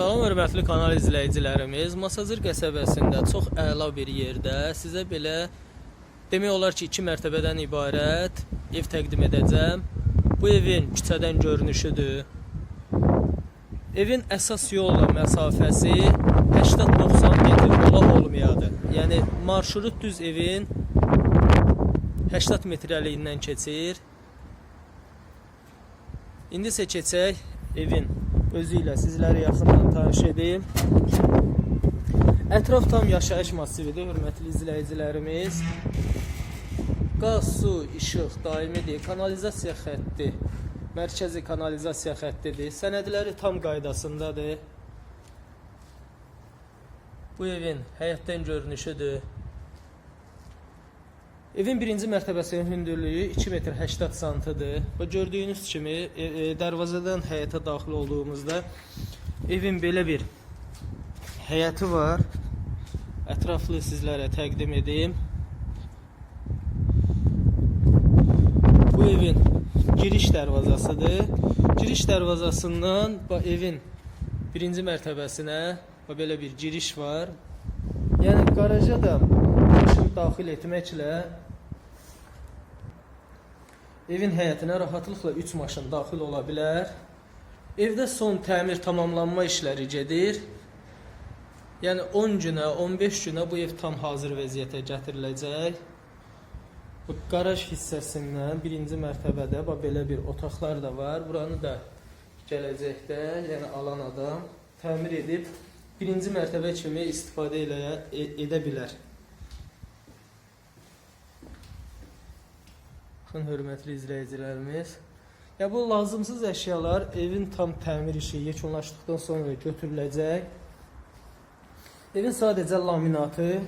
Salam hörmətli kanal izləyicilərimiz. Masazır qəsəbəsində çox əla bir yerdə sizə belə demək olar ki, 2 mərtəbədən ibarət ev təqdim edəcəm. Bu evin küçədən görünüşüdür. Evin əsas yolla məsafəsi 80-90 metr yola olmayadır. Yəni marşrut düz evin 80 metrəliyindən keçir. İndi isə keçək evin özü ilə sizləri yaxından tanış edeyim. Ətraf tam yaşayış massividir, hörmətli izləyicilərimiz. Qaz, su, işıq, daimidir, kanalizasiya xətti, mərkəzi kanalizasiya xəttidir. Sənədləri tam qaydasındadır. Bu evin həyətdən görünüşüdür. Evin birinci mərtəbəsinin hündürlüyü 2 metr 80 santıdır. Və gördüyünüz kimi e, e, dərvazadan həyətə daxil olduğumuzda evin belə bir həyəti var. Ətraflı sizlərə təqdim edeyim. Bu evin giriş dərvazasıdır. Giriş dərvazasından evin birinci mərtəbəsinə belə bir giriş var. Yəni qaraja da daxil etməklə evin həyətinə rahatlıqla 3 maşın daxil ola bilər. Evdə son təmir tamamlanma işləri gedir. Yəni 10 günə, 15 günə bu ev tam hazır vəziyyətə gətiriləcək. Bu qaraj hissəsindən birinci mərtəbədə bax belə bir otaqlar da var. Buranı da gələcəkdə, yəni alan adam təmir edib birinci mərtəbə kimi istifadə elə, e, edə bilər. Baxın hörmətli izləyicilərimiz. Ya bu lazımsız əşyalar evin tam təmir işi yekunlaşdıqdan sonra götürüləcək. Evin sadəcə laminatı,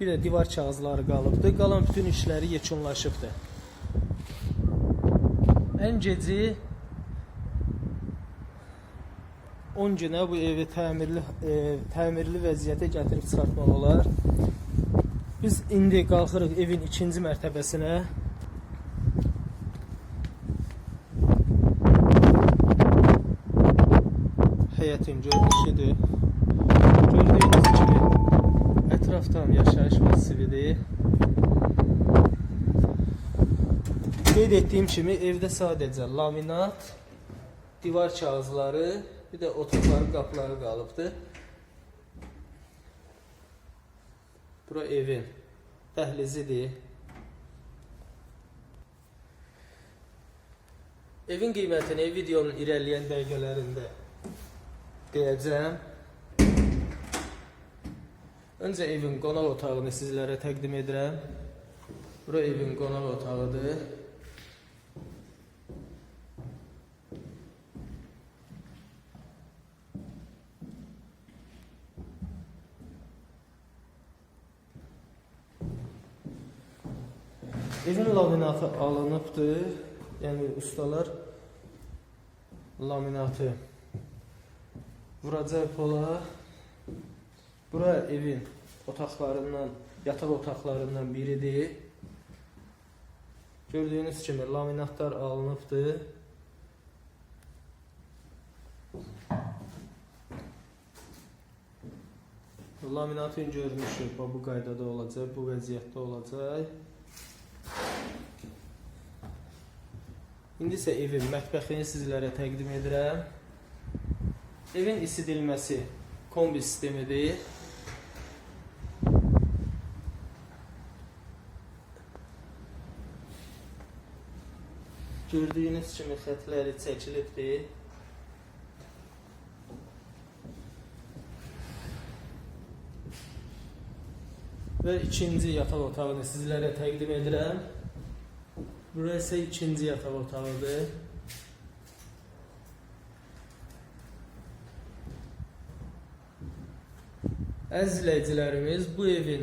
bir də divar kağızları qalıbdır. Qalan bütün işləri yekunlaşıbdır. Ən geci 10 günə bu evi təmirli e, təmirli vəziyyətə gətirib çıxartmaq olar. Biz indi qalxırıq evin ikinci mərtəbəsinə. Həyətin görünüşüdür. Gördüyünüz kimi ətrafdan yaşayış massividir. Qeyd etdiyim kimi evdə sadəcə laminat, divar kağızları, bir də otaqların qapıları qalıbdır. Bura evin dəhlizidir. Evin qiymətini videonun irəliləyən dəqiqələrində deyəcəm. Öncə evin qonaq otağını sizlərə təqdim edirəm. Bura evin qonaq otağıdır. Evin laminatı alınıbdır. Yəni ustalar laminatı vuracaq pola. Bura evin otaqlarından, yataq otaqlarından biridir. Gördüyünüz kimi laminatlar alınıbdır. Laminatın görünüşü bu qaydada olacaq, bu vəziyyətdə olacaq. İndi isə evin mətbəxini sizlərə təqdim edirəm. Evin isidilməsi kombi sistemidir. Gördüyünüz kimi xətləri çəkilibdir. Və ikinci yataq otağını sizlərə təqdim edirəm. Burası ikinci yataq otağıdır. Əziz izləyicilərimiz, bu evin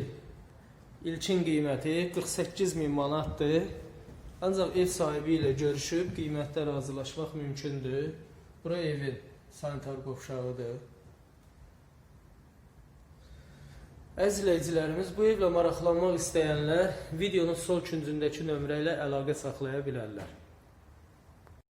ilkin qiyməti 48 min manatdır. Ancaq ev sahibi ilə görüşüb qiymətdə razılaşmaq mümkündür. Bura evin sanitar qovşağıdır. Əziz izləyicilərimiz, bu evlə maraqlanmaq istəyənlər videonun sol küncündəki nömrə ilə əlaqə saxlaya bilərlər.